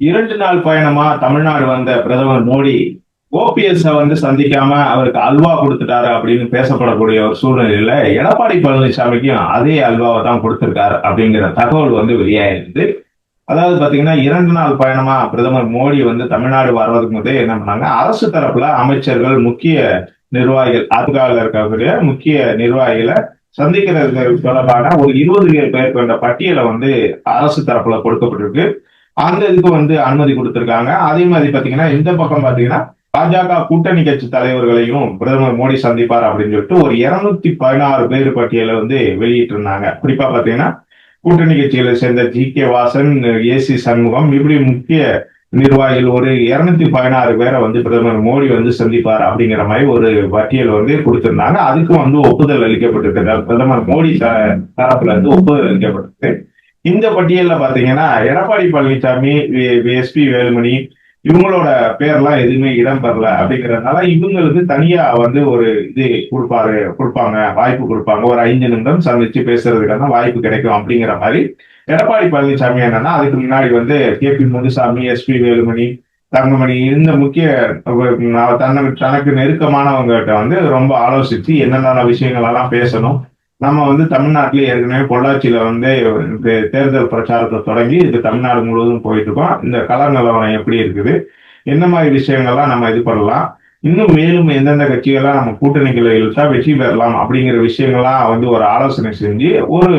இரண்டு நாள் பயணமா தமிழ்நாடு வந்த பிரதமர் மோடி ஓபிஎஸ் வந்து சந்திக்காம அவருக்கு அல்வா கொடுத்துட்டாரு அப்படின்னு பேசப்படக்கூடிய ஒரு சூழ்நிலையில எடப்பாடி பழனிசாமிக்கும் அதே அல்வாவை தான் கொடுத்திருக்காரு அப்படிங்கிற தகவல் வந்து வெளியாயிருந்து அதாவது பாத்தீங்கன்னா இரண்டு நாள் பயணமா பிரதமர் மோடி வந்து தமிழ்நாடு வர்றதுக்கு முதல் என்ன பண்ணாங்க? அரசு தரப்புல அமைச்சர்கள் முக்கிய நிர்வாகிகள் அதிகாரில் இருக்கக்கூடிய முக்கிய நிர்வாகிகளை சந்திக்கிறது தொடர்பான ஒரு இருபது பேர் கொண்ட பட்டியலை வந்து அரசு தரப்புல கொடுக்கப்பட்டிருக்கு. அந்த இதுக்கு வந்து அனுமதி கொடுத்திருக்காங்க. அதே மாதிரி பாத்தீங்கன்னா இந்த பக்கம் பாத்தீங்கன்னா பாஜக கூட்டணி கட்சி தலைவர்களையும் பிரதமர் மோடி சந்திப்பார் அப்படின்னு சொல்லிட்டு ஒரு இருநூத்தி பதினாறு பேர் பட்டியலை வந்து வெளியிட்டு இருந்தாங்க குறிப்பா பாத்தீங்கன்னா கூட்டணி கட்சிகளை சேர்ந்த G K Vasan A C Shanmugam இப்படி முக்கிய நிர்வாகிகள் ஒரு இருநூத்தி பதினாறு பேரை வந்து பிரதமர் மோடி வந்து சந்திப்பார் அப்படிங்கிற மாதிரி ஒரு பட்டியல் வந்து கொடுத்திருந்தாங்க. அதுக்கும் வந்து ஒப்புதல் அளிக்கப்பட்டிருக்கு. பிரதமர் மோடி தரப்புல இருந்து ஒப்புதல் அளிக்கப்பட்டிருக்கு. இந்த பட்டியல்ல பாத்தீங்கன்னா எடப்பாடி பழனிசாமி எஸ்பி வேலுமணி இவங்களோட பேர்லாம் எதுவுமே இடம் அப்படிங்கிறதுனால இவங்களுக்கு தனியா வந்து ஒரு இது கொடுப்பாரு கொடுப்பாங்க வாய்ப்பு கொடுப்பாங்க. ஒரு ஐந்து நிமிடம் சந்திச்சு பேசுறதுக்கான வாய்ப்பு கிடைக்கும் அப்படிங்கிற மாதிரி எடப்பாடி பழனிசாமி என்னன்னா அதுக்கு முன்னாடி வந்து K P Munusamy SP Velumani Thangamani இந்த முக்கிய தன்னை தனக்கு நெருக்கமானவங்ககிட்ட வந்து ரொம்ப ஆலோசித்து என்னென்ன விஷயங்கள் எல்லாம் பேசணும் நம்ம வந்து தமிழ்நாட்டிலே ஏற்கனவே பொள்ளாச்சியில வந்து தேர்தல் பிரச்சாரத்தை தொடங்கி இது தமிழ்நாடு முழுவதும் போயிட்டு இருக்கோம். இந்த கள நிலவரம் எப்படி இருக்குது? என்ன மாதிரி விஷயங்கள்லாம் நம்ம இது பண்ணலாம்? இன்னும் மேலும் எந்தெந்த கட்சிகள்லாம் நம்ம கூட்டணிகளை இழுத்தா வெற்றி பெறலாம் அப்படிங்கிற விஷயங்கள்லாம் வந்து ஒரு ஆலோசனை செஞ்சு ஒரு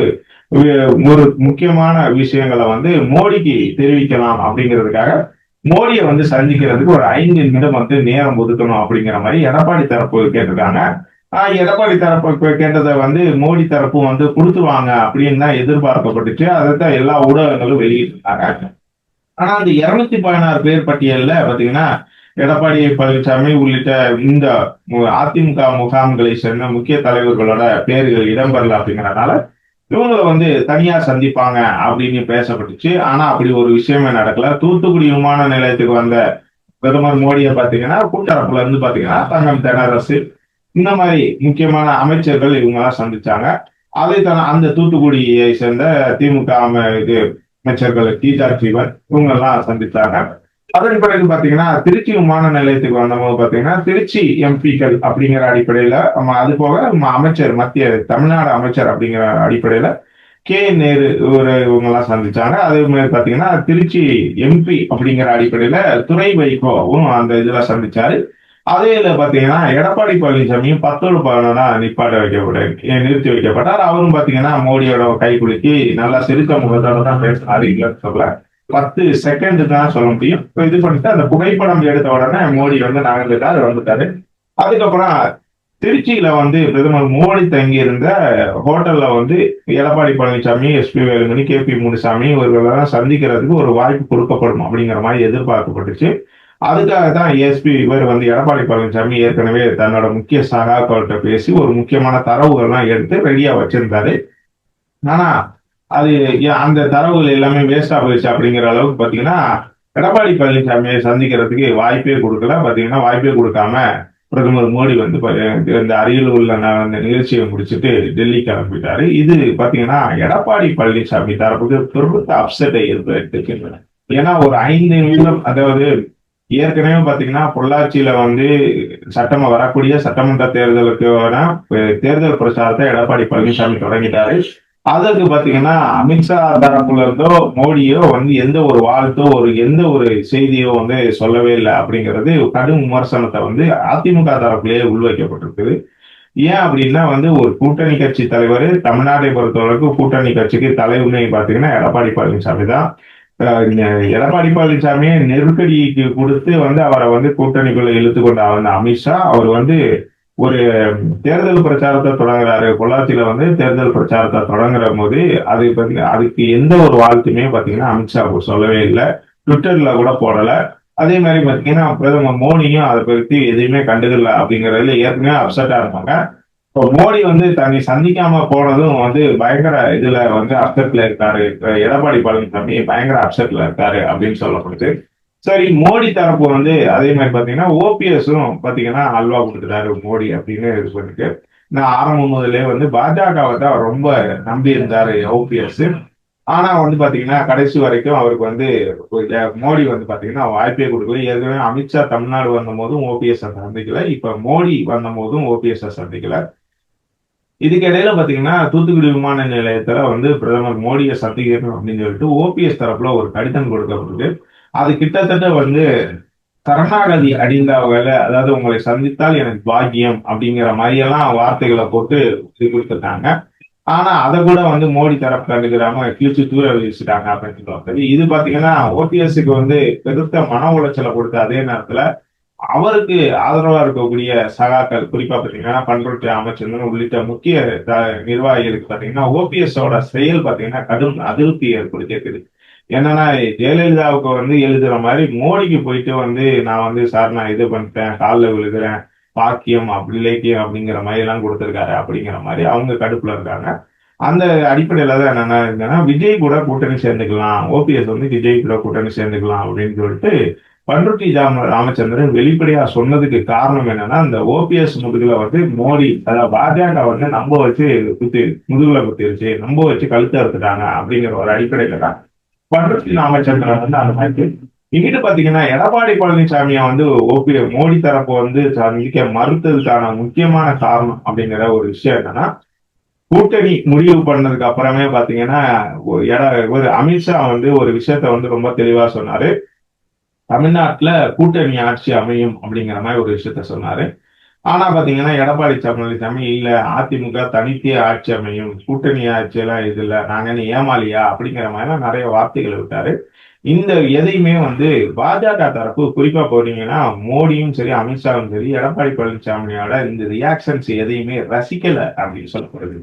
ஒரு முக்கியமான விஷயங்களை வந்து மோடிக்கு தெரிவிக்கலாம் அப்படிங்கிறதுக்காக மோடியை வந்து சந்திக்கிறதுக்கு ஒரு ஐந்து நிமிடம் வந்து நேரம் ஒதுக்கணும் அப்படிங்கிற மாதிரி எடப்பாடி தரப்பு கேட்டிருக்காங்க. எடப்பாடி தரப்பு கேட்டதை வந்து மோடி தரப்பு வந்து கொடுத்துருவாங்க அப்படின்னு தான் எதிர்பார்க்கப்பட்டுச்சு. அதைத்தான் எல்லா ஊடகங்களும் வெளியிட்டிருந்தாங்க ஆனா அந்த இருநூத்தி பதினாறு பேர் பட்டியல்ல பாத்தீங்கன்னா எடப்பாடி பழனிசாமி உள்ளிட்ட இந்த அதிமுக முகாம்களை சேர்ந்த முக்கிய தலைவர்களோட பேர்கள் இடம்பெறல அப்படிங்கறதுனால இவங்களை வந்து தனியா சந்திப்பாங்க அப்படின்னு பேசப்பட்டுச்சு. ஆனா அப்படி ஒரு விஷயமே நடக்கல. தூத்துக்குடி விமான நிலையத்துக்கு வந்த பிரதமர் மோடியை பாத்தீங்கன்னா கூட்டரப்புல இருந்து பாத்தீங்கன்னா தங்கம் தென்னரசு இந்த மாதிரி முக்கியமான அமைச்சர்கள் இவங்க எல்லாம் சந்திச்சாங்க. அதை தன அந்த தூத்துக்குடியை சேர்ந்த திமுக இது அமைச்சர்கள் கீதா சீவன் இவங்க எல்லாம் சந்தித்தாங்க அதன் பிறகு பாத்தீங்கன்னா திருச்சி விமான நிலையத்துக்கு வந்தபோது பாத்தீங்கன்னா திருச்சி எம்பிக்கள் அப்படிங்கிற அடிப்படையில அது போக அமைச்சர் மத்திய தமிழ்நாடு அமைச்சர் அப்படிங்கிற அடிப்படையில கே. நேரு ஒரு இவங்க எல்லாம் சந்திச்சாங்க. அதே மாதிரி பாத்தீங்கன்னா திருச்சி எம்பி அப்படிங்கிற அடிப்படையில துறை வைகோவும் அந்த இதுல சந்திச்சாரு. அதே பார்த்தீங்கன்னா எடப்பாடி பழனிசாமியும் பத்தோடு பதினொன்னா நிப்பாட்ட வைக்கப்பட நிறுத்தி வைக்கப்பட்டார். அவரும் பார்த்தீங்கன்னா மோடியோட கை குலுக்கி நல்லா சிரித்த முகத்தோட தான் பேசினார் இல்லைன்னு சொல்ல பத்து செகண்ட் தான் சொல்ல முடியும். இது பண்ணிட்டு அந்த புகைப்படம் எடுத்த உடனே மோடி வந்து நகர்ந்துட்டார் வந்துட்டாரு அதுக்கப்புறம் திருச்சியில வந்து பிரதமர் மோடி தங்கி இருந்த ஹோட்டல்ல வந்து Edappadi Palaniswami SP Velumani K P Munusamy இவர்களெல்லாம் சந்திக்கிறதுக்கு ஒரு வாய்ப்பு கொடுக்கப்படும் அப்படிங்கிற மாதிரி எதிர்பார்க்கப்பட்டுச்சு. அதுக்காக தான் எஸ்பி இவர் வந்து எடப்பாடி பழனிசாமி ஏற்கனவே தன்னோட முக்கிய சகாக்கள்கிட்ட பேசி ஒரு முக்கியமான தரவுகள்லாம் எடுத்து ரெடியா வச்சிருந்தாரு. ஆனா அது அந்த தரவுகள் எல்லாமே வேஸ்டா போயிடுச்சு அப்படிங்கிற அளவுக்கு பாத்தீங்கன்னா எடப்பாடி பழனிசாமியை சந்திக்கிறதுக்கு வாய்ப்பே கொடுக்கல. பாத்தீங்கன்னா வாய்ப்பே கொடுக்காம பிரதமர் மோடி வந்து இந்த அருகில் உள்ள அந்த நிகழ்ச்சியை முடிச்சுட்டு டெல்லி கிளம்பிட்டாரு. இது பாத்தீங்கன்னா எடப்பாடி பழனிசாமி தரப்புக்கு பெருத்த அப்செட்டை ஏற்படுத்திருக்கின்றன ஏன்னா ஒரு ஐந்து நிமிடம் அதாவது ஏற்கனவே பாத்தீங்கன்னா பொள்ளாச்சியில வந்து சட்டம் வரக்கூடிய சட்டமன்ற தேர்தலுக்கான தேர்தல் பிரச்சாரத்தை எடப்பாடி பழனிசாமி தொடங்கிட்டாரு. அதற்கு பாத்தீங்கன்னா அமித்ஷா தரப்புல இருந்தோ மோடியோ வந்து எந்த ஒரு வாழ்த்தோ ஒரு எந்த ஒரு செய்தியோ வந்து சொல்லவே இல்லை அப்படிங்கிறது கடும் விமர்சனத்தை வந்து அதிமுக தரப்புலேயே உள்வைக்கப்பட்டிருக்குது. ஏன் அப்படின்னா வந்து ஒரு கூட்டணி கட்சி தலைவர் தமிழ்நாட்டை பொறுத்தவரைக்கும் கூட்டணி கட்சிக்கு தலைவனை பாத்தீங்கன்னா எடப்பாடி பழனிசாமி தான். எடப்பாடி பழனிசாமியை நெருக்கடிக்கு கொடுத்து வந்து அவரை வந்து கூட்டணிக்குள்ள இழுத்து கொண்ட வந்த அமித்ஷா. அவர் வந்து ஒரு தேர்தல் பிரச்சாரத்தை தொடங்குறாரு. பொள்ளாச்சியில வந்து தேர்தல் பிரச்சாரத்தை தொடங்குற போது அது அதுக்கு எந்த ஒரு வாழ்த்துமே பார்த்தீங்கன்னா அமித்ஷா சொல்லவே இல்லை. ட்விட்டர்ல கூட போடல. அதே மாதிரி பார்த்தீங்கன்னா பிரதமர் மோடியும் அதை பற்றி எதுவுமே கண்டுக்கல அப்படிங்கறதுல ஏற்கனவே அப்செட்டா இருப்பாங்க. மோடி வந்து தன்னை சந்திக்காம போனதும் வந்து பயங்கர இதுல வந்து அப்செட்ல இருக்காரு. எடப்பாடி பழனிசாமி பயங்கர அப்செட்ல இருக்காரு அப்படின்னு சொல்லப்படுது. சரி மோடி தரப்பு வந்து அதே மாதிரி பாத்தீங்கன்னா ஓபிஎஸும் பாத்தீங்கன்னா அல்வா கொடுத்துட்டாரு மோடி அப்படின்னு இது பண்ணிட்டு. நான் ஆரம்பம் முதலே வந்து பாஜகவை தான் ரொம்ப நம்பி இருந்தாரு ஓபிஎஸ். ஆனா வந்து பாத்தீங்கன்னா கடைசி வரைக்கும் அவருக்கு வந்து மோடி வந்து பாத்தீங்கன்னா வாய்ப்பே கொடுக்கல. ஏற்கனவே அமித்ஷா தமிழ்நாடு வந்த போதும் ஓபிஎஸ் சந்திக்கல. இப்ப மோடி வந்த போதும் ஓபிஎஸ் சந்திக்கல. இதுக்கு இடையில பாத்தீங்கன்னா தூத்துக்குடி விமான நிலையத்துல வந்து பிரதமர் மோடியை சந்திக்கணும் அப்படின்னு சொல்லிட்டு ஓபிஎஸ் தரப்புல ஒரு கடிதம் கொடுக்கப்பட்டிருக்கு. அது கிட்டத்தட்ட வந்து சரணாகதி அடிந்தவங்கள அதாவது உங்களை சந்தித்தால் எனக்கு பாக்கியம் அப்படிங்கிற மாதிரியெல்லாம் வார்த்தைகளை போட்டு இது கொடுத்துருக்காங்க. ஆனா அதை கூட வந்து மோடி தரப்பு கண்டுக்கிறாம கிழிச்சு தூர வீசிட்டாங்க அப்படின்னு சொல்லுவாங்க. இது பாத்தீங்கன்னா ஓபிஎஸ்க்கு வந்து பெருத்த மன உளைச்சலை கொடுத்த அதே நேரத்துல அவருக்கு ஆதரவா இருக்கக்கூடிய சகாக்கள் குறிப்பா பாத்தீங்கன்னா பண்ருட்டி அமைச்சர் உள்ளிட்ட முக்கிய த- நிர்வாகிகளுக்கு பாத்தீங்கன்னா ஓபிஎஸோட செயல் பாத்தீங்கன்னா கடும் அதிருப்தி ஏற்படுத்தியிருக்குது. என்னன்னா ஜெயலலிதாவுக்கு வந்து எழுதுற மாதிரி மோடிக்கு போயிட்டு வந்து நான் வந்து சார் நான் இது பண்ணிட்டேன் காலில் விழுகிறேன் பாக்கியம் அப்படி இலக்கியம் அப்படிங்கிற மாதிரி எல்லாம் கொடுத்துருக்காரு அப்படிங்கிற மாதிரி அவங்க கடுப்புல இருக்காங்க. அந்த அடிப்படையில தான் என்னன்னா இருந்தேன்னா விஜய் கூட கூட்டணி சேர்ந்துக்கலாம் ஓபிஎஸ் வந்து விஜய் கூட கூட்டணி சேர்ந்துக்கலாம் அப்படின்னு சொல்லிட்டு பண்ருட்டி ராம ராமச்சந்திரன் வெளிப்படையா சொன்னதுக்கு காரணம் என்னன்னா இந்த ஓபிஎஸ் முதுகுல வந்து மோடி அதாவது பாஜக வந்து நம்ப வச்சு குத்தி முதுகுல குத்திருச்சு நம்ப வச்சு கழுத்து அறுத்துட்டாங்க அப்படிங்கிற ஒரு அடிப்படையில தான். பண்ருட்டி ராமச்சந்திரன் வந்து அந்த மாதிரி இங்கிட்டு பாத்தீங்கன்னா எடப்பாடி பழனிசாமியை வந்து ஓபி மோடி தரப்பு வந்து சந்திக்க மறுத்ததுக்கான முக்கியமான காரணம் அப்படிங்கிற ஒரு விஷயம் என்னன்னா கூட்டணி முடிவு பண்ணதுக்கு அப்புறமே பாத்தீங்கன்னா ஒரு அமித்ஷா வந்து ஒரு விஷயத்த வந்து ரொம்ப தெளிவா சொன்னாரு. தமிழ்நாட்டுல கூட்டணி ஆட்சி அமையும் அப்படிங்கிற மாதிரி ஒரு விஷயத்த சொன்னாரு. ஆனா பாத்தீங்கன்னா எடப்பாடி பழனிசாமி இல்ல அதிமுக தனித்தே ஆட்சி அமையும். கூட்டணி ஆட்சி எல்லாம் இது இல்ல. நாங்க என்ன ஏமாலியா அப்படிங்கிற மாதிரி எல்லாம் நிறைய வார்த்தைகளை விட்டாரு. இந்த எதையுமே வந்து பாஜக தரப்பு குறிப்பா போனீங்கன்னா மோடியும் சரி அமித்ஷாவும் சரி எடப்பாடி பழனிசாமியோட இந்த ரியாக்ஷன்ஸ் எதையுமே ரசிக்கல அப்படின்னு சொல்லப்படுது.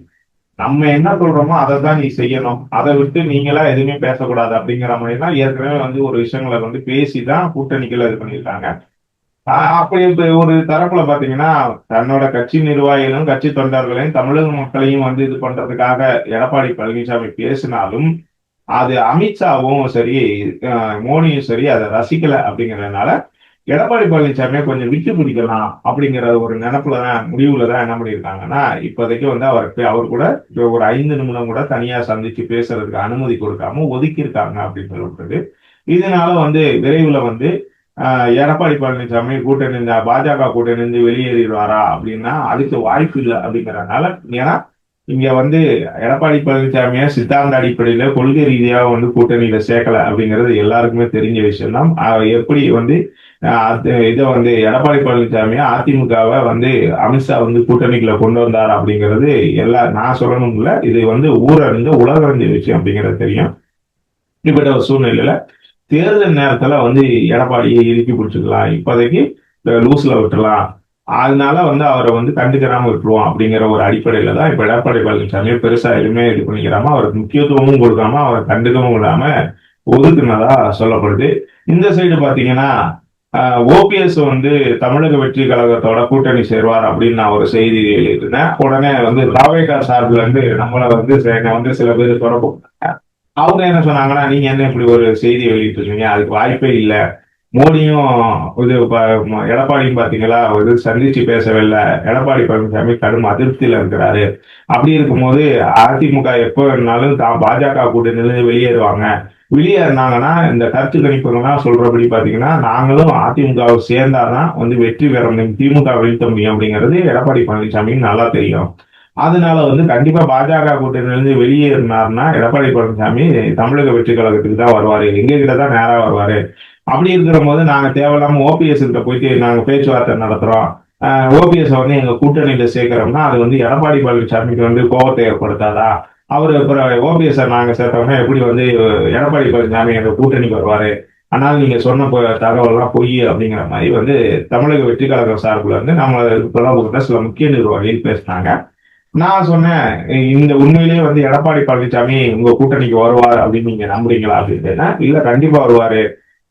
நம்ம என்ன சொல்றோமோ அதை தான் நீ செய்யணும். அதை விட்டு நீங்களா எதுவுமே பேசக்கூடாது அப்படிங்கிற மாதிரி தான் ஏற்கனவே வந்து ஒரு விஷயங்களை வந்து பேசி தான் கூட்டணிக்குள்ள இது பண்ணியிருக்காங்க. ஆஹ் அப்படி ஒரு தரப்புல பாத்தீங்கன்னா தன்னோட கட்சி நிர்வாகிகளும் கட்சி தொண்டர்களையும் தமிழக மக்களையும் வந்து இது பண்றதுக்காக எடப்பாடி பழனிசாமி பேசினாலும் அது அமித்ஷாவும் சரி அஹ் மோடியும் சரி அதை ரசிக்கல அப்படிங்கறதுனால எடப்பாடி பழனிசாமியை கொஞ்சம் விட்டு பிடிக்கலாம் அப்படிங்கிற ஒரு நினைப்புல தான் முடிவுல தான் என்ன பண்ணியிருக்காங்கன்னா இப்போதைக்கு வந்து அவருக்கு அவர் கூட ஒரு ஐந்து நிமிடம் கூட தனியா சந்திச்சு பேசுறதுக்கு அனுமதி கொடுக்காம ஒதுக்கியிருக்காங்க அப்படின்னு சொல்லிட்டு. இதனால வந்து விரைவில் வந்து ஆஹ் எடப்பாடி பழனிசாமி கூட்டணி பாஜக கூட்டணி வெளியேறிடுவாரா அப்படின்னா அதுக்கு வாய்ப்பு இல்லை அப்படிங்கறதுனால ஏன்னா இங்க வந்து எடப்பாடி பழனிசாமியை சித்தாந்த அடிப்படையில கொள்கை ரீதியா வந்து கூட்டணியில சேர்க்கல அப்படிங்கிறது எல்லாருக்குமே தெரிஞ்ச விஷயம் தான் எப்படி வந்து அது இதை வந்து எடப்பாடி பழனிசாமியை அதிமுகவை வந்து அமித்ஷா வந்து கூட்டணிக்குள்ள கொண்டு வந்தார் அப்படிங்கிறது எல்லா நான் சொல்லணும் இது வந்து ஊரறிந்த உலகறிஞ்ச விஷயம் அப்படிங்கிறது தெரியும். இப்படிப்பட்ட ஒரு சூழ்நிலையில தேர்தல் நேரத்துல வந்து எடப்பாடியை இறுக்கி பிடிச்சிக்கலாம். இப்போதைக்கு லூஸ்ல விட்டுலாம் அதனால வந்து அவரை வந்து கண்டுக்கிறாம விட்டுருவோம் அப்படிங்கிற ஒரு அடிப்படையில தான் இப்ப எடப்பாடி பழனிசாமி பெருசா எதுவுமே இது பண்ணிக்கிறாம அவருக்கு முக்கியத்துவமும் கொடுக்காம அவரை கண்டுக்கவும் இல்லாம ஒதுக்குனதா சொல்லப்படுது. இந்த சைடு பாத்தீங்கன்னா ஓபிஎஸ் வந்து தமிழக வெற்றி கழகத்தோட கூட்டணி சேர்வார் அப்படின்னு நான் ஒரு செய்தி எழுதியிருந்தேன். உடனே வந்து தாவேகா சார்பில் வந்து நம்மளை வந்து வந்து சில பேர் தொடர்பு அவங்க என்ன சொன்னாங்கன்னா நீங்க என்ன இப்படி ஒரு செய்தி வெளியிட்டு இருக்கீங்க? அதுக்கு வாய்ப்பே இல்லை. மோடியும் இது ப- எடப்பாடியும் பாத்தீங்களா இது சந்திச்சு பேசவில்லை. எடப்பாடி பழனிசாமி கடும் அதிருப்தியில இருக்கிறாரு. அப்படி இருக்கும்போது அதிமுக எப்போ வேணாலும் தான் பாஜக கூட்டணியிலிருந்து வெளியேறுவாங்க. வெளியேறினாங்கன்னா இந்த கருத்து கணிப்புகள்லாம் சொல்றபடி பாத்தீங்கன்னா நாங்களும் அதிமுகவை சேர்ந்தாதான் வந்து வெற்றி பெற முடியும் திமுக வீழ்த்த முடியும் அப்படிங்கிறது எடப்பாடி பழனிசாமிக்கு நல்லா தெரியும். அதனால வந்து கண்டிப்பா பாஜக கூட்டணியிலிருந்து வெளியேறினார்னா எடப்பாடி பழனிசாமி தமிழக வெற்றி கழகத்துக்கு தான் வருவாரு எங்க கிட்ட தான் நேரா வருவாரு. அப்படி இருக்கிற போது நாங்க தேவையில்லாம ஓபிஎஸ் கிட்ட போயிட்டு நாங்க பேச்சுவார்த்தை நடத்துறோம். ஓபிஎஸ் வந்து எங்க கூட்டணியில சேர்க்கிறோம்னா அது வந்து எடப்பாடி பழனிசாமிக்கு வந்து கோபத்தை ஏற்படுத்தாதா? அவர் அப்புறம் ஓபிஎஸ் நாங்க சேர்த்தோம்னா எப்படி வந்து எடப்பாடி பழனிசாமி எங்க கூட்டணிக்கு வருவாரு? ஆனால் நீங்க சொன்ன பொ- தகவல்லாம் பொய் அப்படிங்கிற மாதிரி வந்து தமிழக வெற்றி கழகம் சார்பில் வந்து நம்ம தொடர்பு சில முக்கிய நிர்வாகிகள் பேசினாங்க. நான் சொன்னேன் இந்த உண்மையிலேயே வந்து எடப்பாடி பழனிசாமி உங்க கூட்டணிக்கு வருவார் அப்படின்னு நீங்க நம்புறீங்களா? அப்படின்னு இல்ல கண்டிப்பா வருவாரு.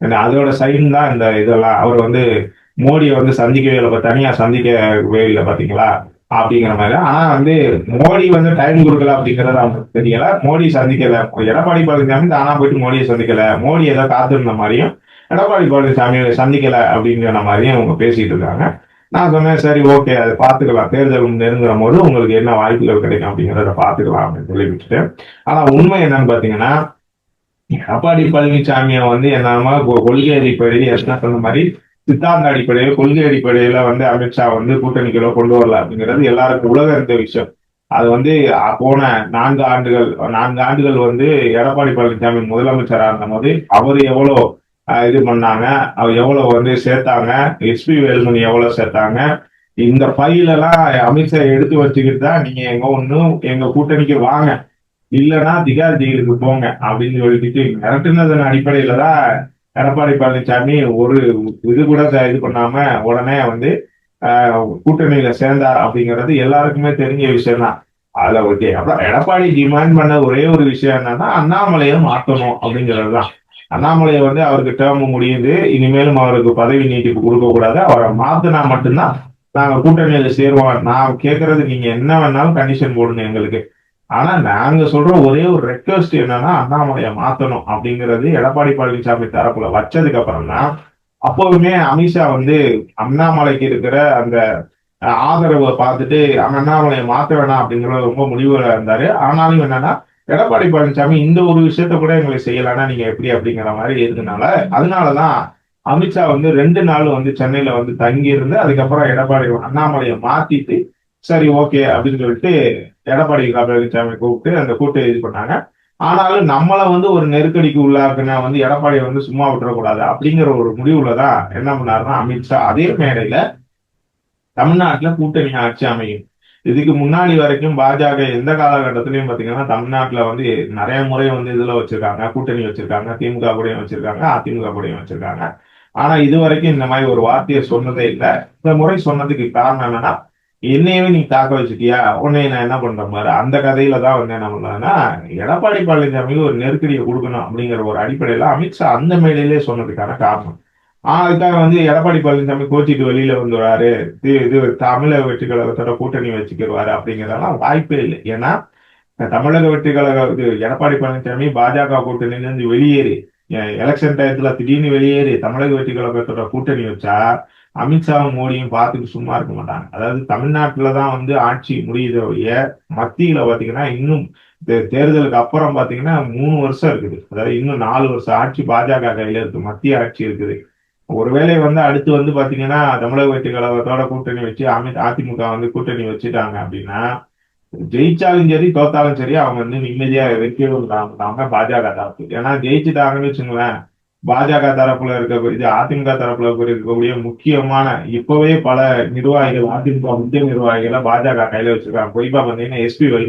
அதோட சைன் தான் இந்த இதெல்லாம். அவர் வந்து மோடியை வந்து சந்திக்கவே இல்லை. தனியா சந்திக்கவே இல்லை பாத்தீங்களா? அப்படிங்கிற மாதிரி. ஆனா வந்து மோடி வந்து டைம் கொடுக்கல அப்படிங்கறது அவங்களுக்கு தெரியல. மோடி சந்திக்கல. எடப்பாடி பழனிசாமி தானா போயிட்டு மோடியை சந்திக்கல. மோடி ஏதோ காத்திருந்த மாதிரியும் எடப்பாடி பழனிசாமி சந்திக்கல அப்படிங்கிற மாதிரியும் அவங்க பேசிட்டு இருக்காங்க. நான் சொன்னேன் சரி ஓகே அதை பார்த்துக்கலாம். தேர்தல் நெருங்குற போது உங்களுக்கு என்ன வாய்ப்புகள் கிடைக்கும் அப்படிங்கிறத பார்த்துக்கலாம் அப்படின்னு சொல்லி விட்டுட்டு. ஆனா உண்மை என்னன்னு பாத்தீங்கன்னா எடப்பாடி பழனிசாமியை வந்து என்னமா கொ- கொள்கை அடிப்படையில் என்ன சொன்ன மாதிரி சித்தாந்த அடிப்படையில் கொள்கை அடிப்படையில வந்து அமித்ஷா வந்து கூட்டணிக்குள்ள கொண்டு வரல அப்படிங்கிறது எல்லாருக்கும் உலக இருந்த விஷயம். அது வந்து போன நான்கு ஆண்டுகள் நான்கு ஆண்டுகள் வந்து எடப்பாடி பழனிசாமி முதலமைச்சரா இருந்தபோது அவர் எவ்வளவு இது பண்ணாங்க. அவ எவ்வளவு வந்து சேர்த்தாங்க? எஸ்பி வேலுமணி எவ்வளவு சேர்த்தாங்க? இந்த ஃபைல் எல்லாம் அமித்ஷா எடுத்து வச்சுக்கிட்டு தான் நீங்க எங்க ஒன்றும் எங்க கூட்டணிக்கு வாங்க. இல்லைன்னா திகார் ஜெயிலுக்கு போங்க அப்படின்னு சொல்லிட்டு மிரட்டுனதன் அடிப்படையில தான் எடப்பாடி பழனிசாமி ஒரு இது கூட இது பண்ணாம உடனே வந்து கூட்டணியில சேர்ந்தார் அப்படிங்கிறது எல்லாருக்குமே தெரிஞ்ச விஷயம் தான். அதுல ஓகே அப்புறம் எடப்பாடி டிமாண்ட் பண்ண ஒரே ஒரு விஷயம் என்னன்னா அண்ணாமலையை மாற்றணும் அப்படிங்கிறது தான். அண்ணாமலையை வந்து அவருக்கு டேர்ம் முடியுது. இனிமேலும் அவருக்கு பதவி நீட்டிப்பு கொடுக்க கூடாது. அவரை மாத்தினா மட்டும்தான் நாங்க கூட்டணியில சேருவோம். நான் கேட்கறது நீங்க என்ன வேணாலும் கண்டிஷன் போடுங்க எங்களுக்கு. ஆனா நாங்க சொல்ற ஒரே ஒரு ரெக்வஸ்ட் என்னன்னா அண்ணாமலையை மாத்தணும் அப்படிங்கிறது எடப்பாடி பழனிசாமி தரப்புல வச்சதுக்கு அப்புறம் தான் அப்போவுமே அமித்ஷா வந்து அண்ணாமலைக்கு இருக்கிற அந்த ஆதரவை பார்த்துட்டு அண்ணாமலையை மாத்த வேணாம் அப்படிங்கிற ரொம்ப முடிவுல இருந்தாரு. ஆனாலும் என்னன்னா எடப்பாடி பழனிசாமி இந்த ஒரு விஷயத்த கூட எங்களை செய்யலாம்னா நீங்க எப்படி அப்படிங்கிற மாதிரி இருந்தனால அதனாலதான் அமித்ஷா வந்து ரெண்டு நாள் வந்து சென்னையில வந்து தங்கி இருந்து அதுக்கப்புறம் எடப்பாடி அண்ணாமலையை மாத்திட்டு சரி ஓகே அப்படின்னு சொல்லிட்டு எடப்பாடி பழனிசாமி கூப்பிட்டு அந்த கூட்டத்தை இது பண்ணாங்க. ஆனாலும் நம்மளை வந்து ஒரு நெருக்கடிக்கு உள்ளாக்குனா வந்து எடப்பாடியை வந்து சும்மா விட்டுறக்கூடாது அப்படிங்கிற ஒரு முடிவுல தான் என்ன பண்ணாருன்னா அமித்ஷா அதே மேடையில தமிழ்நாட்டுல கூட்டணி ஆட்சி அமையும். இதுக்கு முன்னாடி வரைக்கும் பாஜக எந்த காலகட்டத்திலயும் பாத்தீங்கன்னா தமிழ்நாட்டுல வந்து நிறைய முறை வந்து இதுல வச்சிருக்காங்க கூட்டணி வச்சிருக்காங்க திமுக கூடயும் வச்சிருக்காங்க அதிமுக கூடயும் வச்சிருக்காங்க. ஆனா இது வரைக்கும் இந்த மாதிரி ஒரு வார்த்தையை சொன்னதே இல்லை. இந்த முறை சொன்னதுக்கு காரணம் என்னன்னா என்னையவே நீ தாக்க வச்சுட்டியா? உன்னை நான் என்ன பண்ற மாதிரி? அந்த கதையில தான் வந்து என்ன பண்றதுன்னா எடப்பாடி பழனிசாமிக்கு ஒரு நெருக்கடியை கொடுக்கணும் அப்படிங்கிற ஒரு அடிப்படையில அமித்ஷா அந்த மேடையிலே சொன்னதுக்கான காரணம். அதுக்காக வந்து எடப்பாடி பழனிசாமி கோச்சிட்டு வெளியில வந்துடுறாரு. இது இது தமிழக வெற்றி கழகத்தோட கூட்டணி வச்சுக்கிடுவாரு அப்படிங்கிறதெல்லாம் வாய்ப்பே இல்லை. ஏன்னா தமிழக வெற்றி கழக இது எடப்பாடி பழனிசாமி பாஜக கூட்டணியிலிருந்து வெளியேறி எலெக்ஷன் டயத்துல திடீர்னு வெளியேறி தமிழக வெற்றி கழகத்தோட கூட்டணி வச்சா அமித்ஷாவும் மோடியும் பார்த்துட்டு சும்மா இருக்க மாட்டாங்க. அதாவது தமிழ்நாட்டுல தான் வந்து ஆட்சி முடியுதே மத்தியில பாத்தீங்கன்னா இன்னும் தே- தேர்தலுக்கு அப்புறம் பாத்தீங்கன்னா மூணு வருஷம் இருக்குது. அதாவது இன்னும் நாலு வருஷம் ஆட்சி பாஜக கையில இருக்கு. மத்திய ஆட்சி இருக்குது. ஒருவேளை வந்து அடுத்து வந்து பாத்தீங்கன்னா தமிழக வெற்றி கழகத்தோட கூட்டணி வச்சு அமி அதிமுக வந்து கூட்டணி வச்சுட்டாங்க அப்படின்னா ஜெயிச்சாலும் சரி தோத்தாலும் சரி அவங்க வந்து நிம்மதியா வெற்றியும் பாஜக தரப்பு ஏன்னா ஜெயிச்சுட்டாங்கன்னு வச்சுங்களேன் பாஜக தரப்புல இருக்க இது அதிமுக தரப்புல இருக்கக்கூடிய முக்கியமான இப்பவே பல நிர்வாகிகள் அதிமுக முக்கிய நிர்வாகிகளை பாஜக கையில வச்சிருக்காங்க. குறிப்பா பாத்தீங்கன்னா எஸ்பி வழி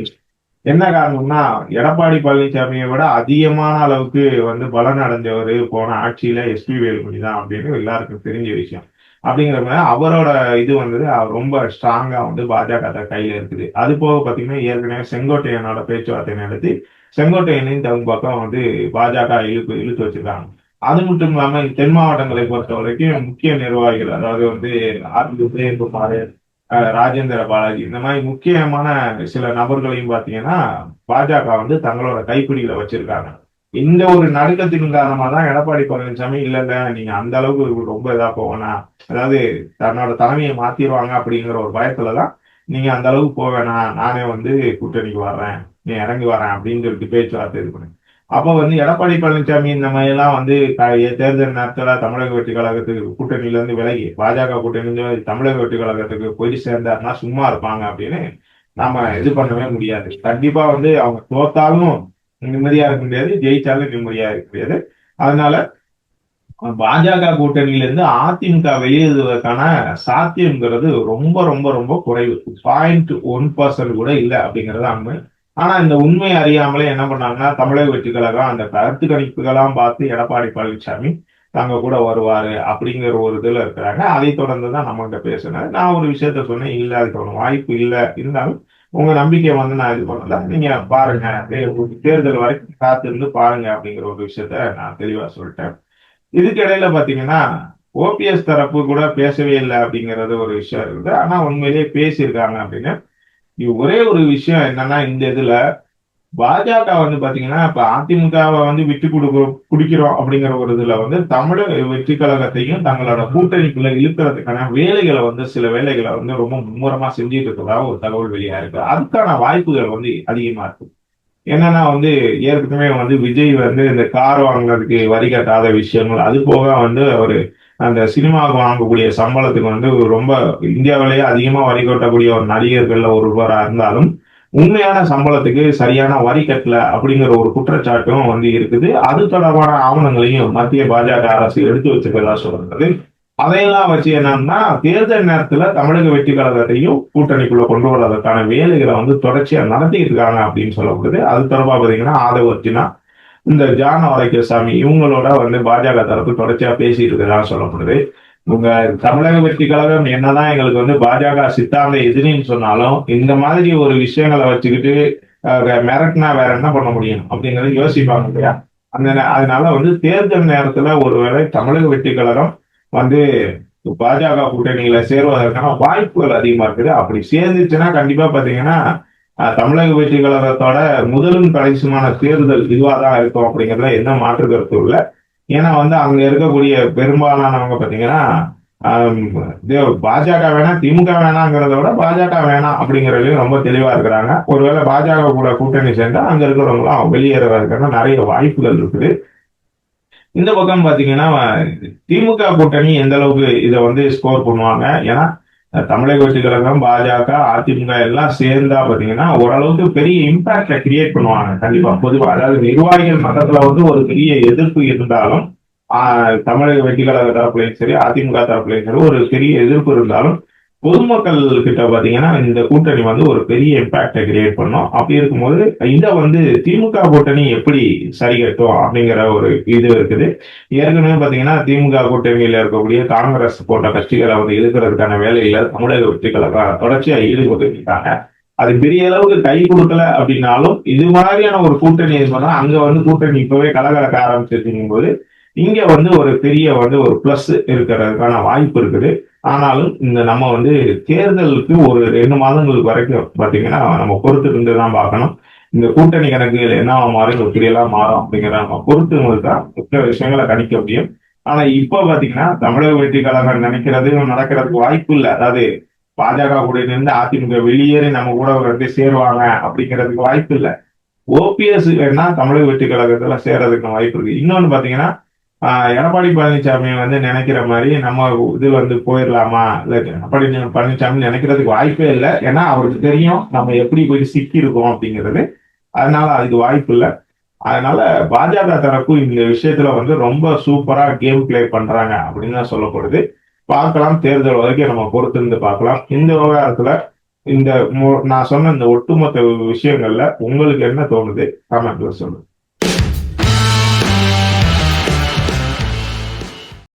என்ன காரணம்னா எடப்பாடி பழனிசாமியை விட அதிகமான அளவுக்கு வந்து பலன் அடைஞ்சவர் போன ஆட்சியில எஸ்பி வேலுமணி தான் அப்படின்னு எல்லாருக்கும் தெரிஞ்ச விஷயம். அப்படிங்கிற மாதிரி அவரோட இது வந்து ரொம்ப ஸ்ட்ராங்கா வந்து பாஜக கையில இருக்குது. அது போக பாத்தீங்கன்னா ஏற்கனவே செங்கோட்டையனோட பேச்சுவார்த்தை நடத்தி செங்கோட்டையனையும் தகுந்த பக்கம் வந்து பாஜக இழுத்து இழுத்து வச்சிருக்காங்க. அது மட்டும் இல்லாம தென் மாவட்டங்களை பொறுத்த வரைக்கும் முக்கிய நிர்வாகிகள் அதாவது வந்து ஆர் பி ராஜேந்திர பாலாஜி. இந்த மாதிரி முக்கியமான சில நபர்களையும் பாத்தீங்கன்னா பாஜக வந்து தங்களோட கைப்பிடியில வச்சிருக்காங்க. இந்த ஒரு நடுக்கத்தின் காரணமா தான் எடப்பாடி பழனிசாமி இல்ல இல்ல நீங்க அந்த அளவுக்கு ரொம்ப இதா போவேனா அதாவது தன்னோட தலைமையை மாத்திடுவாங்க அப்படிங்கிற ஒரு பயத்துலதான் நீங்க அந்த அளவுக்கு போவேணா வேணாம். நானே வந்து கூட்டணிக்கு வர்றேன். நீ இறங்கி வரேன் அப்படின்னு சொல்லிட்டு பேச்சுவார்த்தை இது பண்ணுங்க அப்ப வந்து எடப்பாடி பழனிசாமி இந்த மாதிரி எல்லாம் வந்து தேர்தல் நேரத்துல தமிழக வெற்றி கழகத்துக்கு கூட்டணியில இருந்து விலகி பாஜக கூட்டணி தமிழக வெற்றி கழகத்துக்கு போய் சேர்ந்தாருன்னா சும்மா இருப்பாங்க அப்படின்னு நாம இது பண்ணவே முடியாது. கண்டிப்பா வந்து அவங்க தோத்தாலும் நிம்மதியா இருக்க முடியாது ஜெயிச்சாலும் நிம்மதியா இருக்க முடியாது. அதனால பாஜக கூட்டணியில இருந்து அதிமுக வெளியேறுவதற்கான சாத்தியம்ங்கிறது ரொம்ப ரொம்ப ரொம்ப குறைவு. பாயிண்ட் ஒன் பர்சன்ட் கூட இல்லை அப்படிங்கறது உண்மை ஆனா இந்த உண்மை அறியாமலே என்ன பண்ணாங்கன்னா தமிழக வெற்றி கழகம் அந்த கருத்து கணிப்புகளாம் பார்த்து எடப்பாடி பழனிசாமி தங்க கூட வருவாரு அப்படிங்கிற ஒரு இதுல இருக்கிறாங்க. அதை தொடர்ந்து தான் நம்மகிட்ட பேசினாரு. நான் ஒரு விஷயத்த சொன்னேன். இல்ல அதுக்கு ஒரு வாய்ப்பு இல்லை. இருந்தாலும் உங்க நம்பிக்கை வந்து நான் இது பண்ணல. நீங்க பாருங்க. தேர்தல் வரைக்கும் காத்திருந்து பாருங்க அப்படிங்கிற ஒரு விஷயத்த நான் தெளிவா சொல்லிட்டேன். இதுக்கு இடையில பாத்தீங்கன்னா ஓபிஎஸ் தரப்பு கூட பேசவே இல்லை அப்படிங்கறது ஒரு விஷயம் இருக்குது. ஆனா உண்மையிலேயே பேசியிருக்காங்க அப்படின்னு ஒரே ஒரு விஷயம் என்னன்னா இந்த இதுல பாஜக வந்து பாத்தீங்கன்னா இப்ப அதிமுகவை வந்து விட்டு கொடுக்கிறோம் குடிக்கிறோம் அப்படிங்கிற ஒரு இதுல வந்து தமிழக வெற்றி கழகத்தையும் தங்களோட கூட்டணிக்குள்ள இழுக்கிறதுக்கான வேலைகளை வந்து சில வேலைகளை வந்து ரொம்ப மும்முரமா செஞ்சுட்டு இருக்கிறதா ஒரு தகவல் வெளியா இருக்கு. அதுக்கான வாய்ப்புகள் வந்து அதிகமா இருக்கு. என்னன்னா வந்து ஏற்கனவே வந்து விஜய் வந்து இந்த கார் வாங்குறதுக்கு வரி கட்டாத விஷயங்கள் அது போக வந்து ஒரு அந்த சினிமாவுக்கு வாங்கக்கூடிய சம்பளத்துக்கு வந்து ரொம்ப இந்தியாவிலேயே அதிகமா வரி கட்டக்கூடிய ஒரு நடிகர்கள்ல ஒருவராக இருந்தாலும் உண்மையான சம்பளத்துக்கு சரியான வரி கட்டல அப்படிங்கிற ஒரு குற்றச்சாட்டும் வந்து இருக்குது. அது தொடர்பான ஆவணங்களையும் மத்திய பாஜக அரசு எடுத்து வச்சிருக்கிறதா சொல்றது. அதையெல்லாம் வச்சு என்னன்னா தேர்தல் நேரத்துல தமிழக வெற்றி கழகத்தையும் கூட்டணிக்குள்ள கொண்டு வர்றதுக்கான வேலைகளை வந்து தொடர்ச்சியா நடத்திட்டு இருக்காங்க அப்படின்னு சொல்லப்படுது. அது தொடர்பா பாத்தீங்கன்னா ஆதவ அர்ஜுனா இந்த ஜான ஆரோக்கியசாமி இவங்களோட வந்து பாஜக தரப்பு தொடர்ச்சியா பேசிட்டு இருக்கதா சொல்லப்படுது. உங்க தமிழக வெற்றி கழகம் என்னதான் எங்களுக்கு வந்து பாஜக சித்தாந்த எதிரின்னு சொன்னாலும் இந்த மாதிரி ஒரு விஷயங்களை வச்சுக்கிட்டு மிரட்டினா வேற என்ன பண்ண முடியும் அப்படிங்கறத யோசிப்பாங்க இல்லையா? அந்த நே- அதனால வந்து தேர்தல் நேரத்துல ஒருவேளை தமிழக வெற்றி கழகம் வந்து பாஜக கூட்டணியில சேருவதற்கான வாய்ப்புகள் அதிகமா இருக்குது. அப்படி சேர்ந்துச்சுன்னா கண்டிப்பா பாத்தீங்கன்னா தமிழக வெற்றி கழகத்தோட முதலும் கடைசியுமான தேர்தல் இதுவாக தான் இருக்கும் அப்படிங்கிறதுல எந்த மாற்று கருத்து இல்லை ஏன்னா வந்து அங்க இருக்கக்கூடிய பெரும்பாலானவங்க பாத்தீங்கன்னா பாஜக வேணாம் திமுக வேணாங்கிறத விட பாஜக வேணாம் அப்படிங்கறதுலயும் ரொம்ப தெளிவா இருக்கிறாங்க. ஒருவேளை பாஜக கூட கூட்டணி சேர்ந்தா அங்க இருக்கிறவங்களாம் வெளியேறதுக்கான நிறைய வாய்ப்புகள் இருக்குது. இந்த பக்கம் பாத்தீங்கன்னா திமுக கூட்டணி எந்த அளவுக்கு இதை வந்து ஸ்கோர் பண்ணுவாங்க? ஏன்னா தமிழக வெற்றி கழகம் பாஜக அதிமுக எல்லாம் சேர்ந்தா பாத்தீங்கன்னா ஓரளவுக்கு பெரிய இம்பாக்ட கிரியேட் பண்ணுவாங்க. கண்டிப்பா. பொதுவா அதாவது நிர்வாகிகள் மட்டத்துல வந்து ஒரு பெரிய எதிர்ப்பு இருந்தாலும் ஆஹ், தமிழக வெற்றி கழக தரப்புலையும் சரி அதிமுக தரப்புலையும் சரி ஒரு பெரிய எதிர்ப்பு இருந்தாலும் பொதுமக்கள் கிட்ட பாத்தீங்கன்னா இந்த கூட்டணி வந்து ஒரு பெரிய இம்பாக்டை கிரியேட் பண்ணும். அப்படி இருக்கும்போது இதை வந்து திமுக கூட்டணி எப்படி சரி கட்டும் அப்படிங்கிற ஒரு இது இருக்குது. ஏற்கனவே பாத்தீங்கன்னா திமுக கூட்டணியில இருக்கக்கூடிய காங்கிரஸ் போன்ற கட்சிகளை வந்து எதிர்க்கிறதுக்கான வேலையில தமிழக வெற்றி கழகம் தொடர்ச்சியா ஈடுபட்டு அது பெரிய அளவுக்கு கை கொடுக்கல அப்படின்னாலும் இது மாதிரியான ஒரு கூட்டணி பண்ணா அங்க வந்து கூட்டணி இப்பவே கலகலக்க ஆரம்பிச்சிருக்கும் போது இங்க வந்து ஒரு பெரிய வந்து ஒரு பிளஸ் இருக்கிறதுக்கான வாய்ப்பு இருக்குது. ஆனாலும் இந்த நம்ம வந்து தேர்தலுக்கு ஒரு ரெண்டு மாதங்களுக்கு வரைக்கும் பாத்தீங்கன்னா நம்ம பொறுத்து இருந்து தான் பார்க்கணும். இந்த கூட்டணி கணக்குகள் என்ன மாறும் எப்படியெல்லாம் மாறும் அப்படிங்கிற நம்ம பொறுத்து தான் மற்ற விஷயங்களை கணிக்க முடியும். ஆனா இப்ப பாத்தீங்கன்னா தமிழக வெற்றி கழகம் நினைக்கிறது நடக்கிறதுக்கு வாய்ப்பு இல்லை. அதாவது பாஜக கூட இருந்து அதிமுக வெளியேறி நம்ம கூட வந்து சேருவாங்க அப்படிங்கிறதுக்கு வாய்ப்பு இல்லை. ஓபிஎஸ் வேணா தமிழக வெற்றி கழகத்துல சேர்றதுக்கு வாய்ப்பு இருக்கு. இன்னொன்னு பாத்தீங்கன்னா எடப்பாடி பழனிசாமி வந்து நினைக்கிற மாதிரி நம்ம இது வந்து போயிடலாமா? இல்லை எடப்பாடி பழனிசாமி நினைக்கிறதுக்கு வாய்ப்பே இல்லை. ஏன்னா அவருக்கு தெரியும் நம்ம எப்படி போய் சிக்கியிருக்கோம் அப்படிங்கிறது. அதனால அதுக்கு வாய்ப்பு இல்லை. அதனால பாஜக தரப்பு இந்த விஷயத்துல வந்து ரொம்ப சூப்பரா கேம் பிளே பண்றாங்க அப்படின்னு தான் சொல்லப்படுது. பார்க்கலாம் தேர்தல் வரைக்கும் நம்ம பொறுத்திருந்து பார்க்கலாம். இந்த விவகாரத்துல இந்த நான் சொன்ன இந்த ஒட்டுமொத்த விஷயங்கள்ல உங்களுக்கு என்ன தோணுது? கமெண்ட்ல சொல்லுங்க.